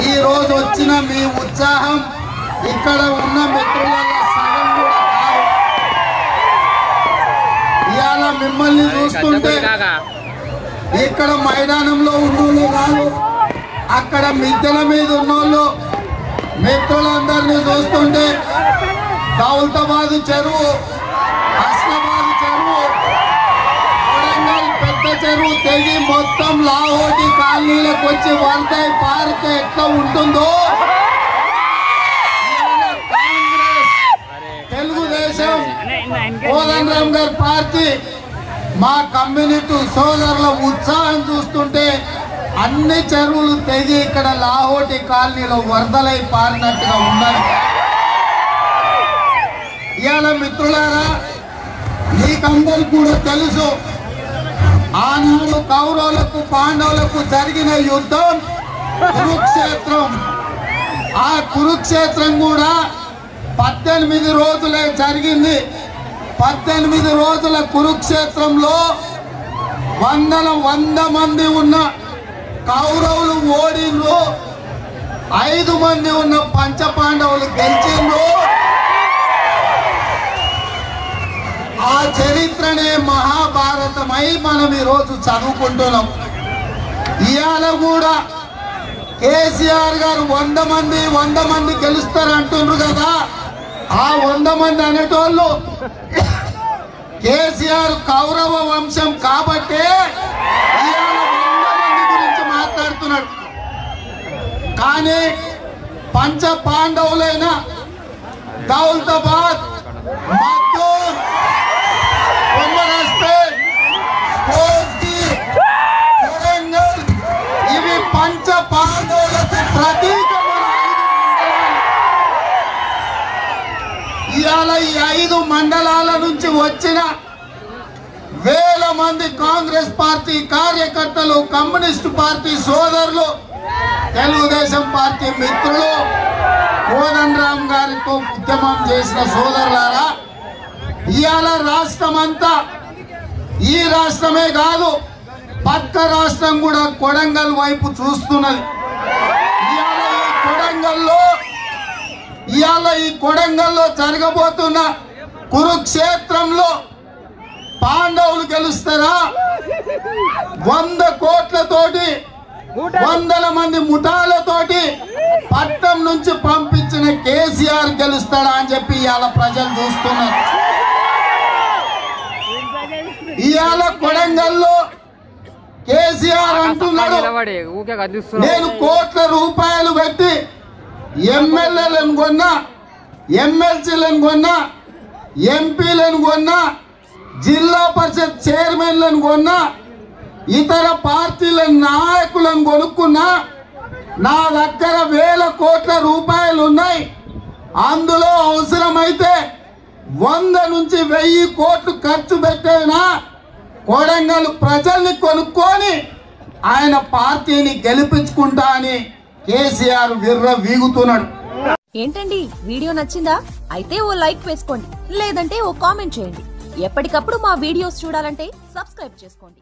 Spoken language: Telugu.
ఈ రోజు వచ్చిన మీ ఉత్సాహం ఇక్కడ ఉన్న మిత్రులలో సగం కూడా కాదు. ఇవాళ మిమ్మల్ని చూస్తుంటే ఇక్కడ మైదానంలో ఉన్నోళ్ళు కాదు అక్కడ మిద్దెల మీద ఉన్నోళ్ళు మిత్రులందరినీ చూస్తుంటే దౌలతాబాద్ చెరువు హస్నాబాద్ కొత్త చెరువు తెగి మొత్తం లాహోటి కాలనీలకు వచ్చి వరదై పార్క్ ఎట్లా ఉంటుందో? తెలుగుదేశం కోదండ రామ్ గారి పార్టీ మా కమ్యూనిటీ సోదరుల ఉత్సాహం చూస్తుంటే అన్ని చెరువులు తెగి ఇక్కడ లాహోటి కాలనీలో వరదలై పారినట్టుగా ఉన్నాయి ఇవాళ మిత్రులారా మీకందరికి కూడా తెలుసు ఆనాడు కౌరవులకు పాండవులకు జరిగిన యుద్ధం కురుక్షేత్రం. ఆ కురుక్షేత్రం కూడా పద్దెనిమిది రోజులే జరిగింది. పద్దెనిమిది రోజుల కురుక్షేత్రంలో వందల వంద మంది ఉన్న కౌరవులు ఓడిండ్రు ఐదు మంది ఉన్న పంచపాండవులు గెలిచిండ్రు. ఆ చరిత్రనే మహాభారత. మహాభారతమై మనం ఈరోజు చదువుకుంటున్నాం. ఇవాళ కూడా కేసీఆర్ గారు వంద మంది వంద మంది గెలుస్తారు అంటున్నారు కదా. ఆ వంద మంది అనేటోళ్ళు కేసీఆర్ కౌరవ వంశం కాబట్టే గురించి మాట్లాడుతున్నాడు. కానీ పంచ పాండవులైన దౌలతాబాద్ మద్దూర్ ఐదు ఐదు మండలాల నుంచి వచ్చిన వేల మంది కాంగ్రెస్ పార్టీ కార్యకర్తలు కమ్యూనిస్ట్ పార్టీ సోదరులు తెలుగుదేశం పార్టీ మిత్రులు కోదండరామ్ గారితో ఉద్యమం చేసిన సోదరులారా ఇవాళ రాష్ట్రం అంతా ఈ రాష్ట్రమే కాదు పక్క రాష్ట్రం కూడా కొడంగల్ వైపు చూస్తున్నది. ఇవాళ ఈ కొడంగల్లో ఇవాళ ఈ కొడంగల్లో జరగబోతున్న కురుక్షేత్రంలో పాండవులు గెలుస్తారా? వంద కోట్లతోటి వందల మంది ముఠాలతోటి పట్నం నుంచి పంపించిన కేసీఆర్ గెలుస్తాడా అని చెప్పి ఇవాళ ప్రజలు చూస్తున్నారు. ఇవాళ కొడంగల్లో కేసీఆర్ అంటున్నాడు నేను కోట్ల రూపాయలు పెట్టి ఎమ్మెల్యేలను కొన్నా ఎమ్మెల్సీలను కొన్నా ఎంపీలను కొన్నా జిల్లా పరిషత్ చైర్మన్లను కొన్నా ఇతర పార్టీల నాయకులను కొనుక్కున్నా నా దగ్గర వేల కోట్ల రూపాయలు ఉన్నాయి. అందులో అవసరమైతే వంద నుంచి వెయ్యి కోట్లు ఖర్చు పెట్టైనా కొడంగల్ ప్రజల్ని కొనుక్కొని ఆయన పార్టీని గెలిపించుకుంటా అని కేసీఆర్ విర్ర వీగుతున్నాడు. ఏంటండి? వీడియో నచ్చిందా? అయితే ఓ లైక్ వేసుకోండి. లేదంటే ఓ కామెంట్ చేయండి. ఎప్పటికప్పుడు మా వీడియోస్ చూడాలంటే సబ్స్క్రైబ్ చేసుకోండి.